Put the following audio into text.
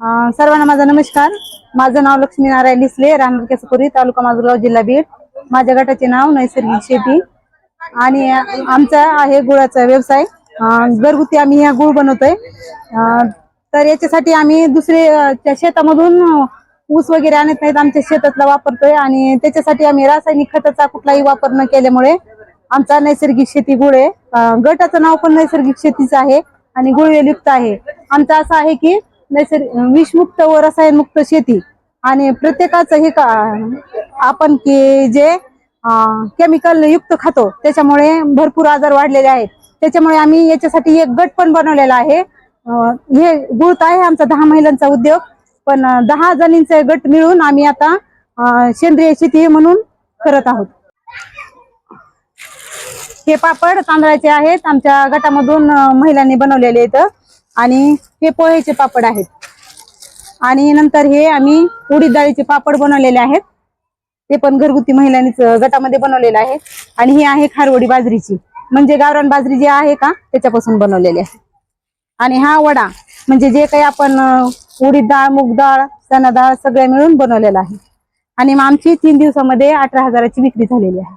सर्वांना माझा नमस्कार. माझं नाव लक्ष्मीनारायण लिसले राहणार केसपुरी तालुका माजगाव जिल्हा बीड. माझ्या गटाचे नाव नैसर्गिक शेती. आणि आमचा आहे गुळाचा व्यवसाय. घरगुती आम्ही ह्या गुळ बनवतोय. तर याच्यासाठी आम्ही दुसरे त्या शेतामधून ऊस वगैरे आणत नाहीत. आमच्या शेतातला वापरतोय. आणि त्याच्यासाठी आम्ही रासायनिक खताचा कुठलाही वापर न केल्यामुळे आमचा नैसर्गिक शेती गुळ आहे. गटाचं नाव पण नैसर्गिक शेतीचं आहे आणि गुळवेलयुक्त आहे. आमचं असं आहे की नैसर्गिक विषमुक्त व रसायनमुक्त शेती. आणि प्रत्येकाचं हे का आपण की जे केमिकल युक्त खातो त्याच्यामुळे भरपूर आजार वाढलेले आहेत. त्याच्यामुळे आम्ही याच्यासाठी एक गट पण बनवलेला आहे. हे गुळत आहे आमचा दहा महिलांचा उद्योग. पण दहा जणींचे गट मिळून आम्ही आता सेंद्रिय शेती म्हणून करत आहोत. हे पापड तांदळाचे आहेत. आमच्या गटामधून महिलांनी बनवलेले आहेत. आणि हे पोह्याचे पापड आहेत. आणि नंतर हे आम्ही उडीद डाळीचे पापड बनवलेले आहेत. ते पण घरगुती महिलांनीच गटामध्ये बनवलेले आहे आणि ही आहे खारवडी बाजरीची. म्हणजे गावरान बाजरी जी आहे का त्याच्यापासून बनवलेली आहे आणि हा वडा म्हणजे जे काही आपण उडीद डाळ मूग डाळ चणा डाळ सगळ्या मिळून बनवलेला आहे. आणि मग आमची तीन दिवसामध्ये अठरा हजाराची विक्री झालेली आहे.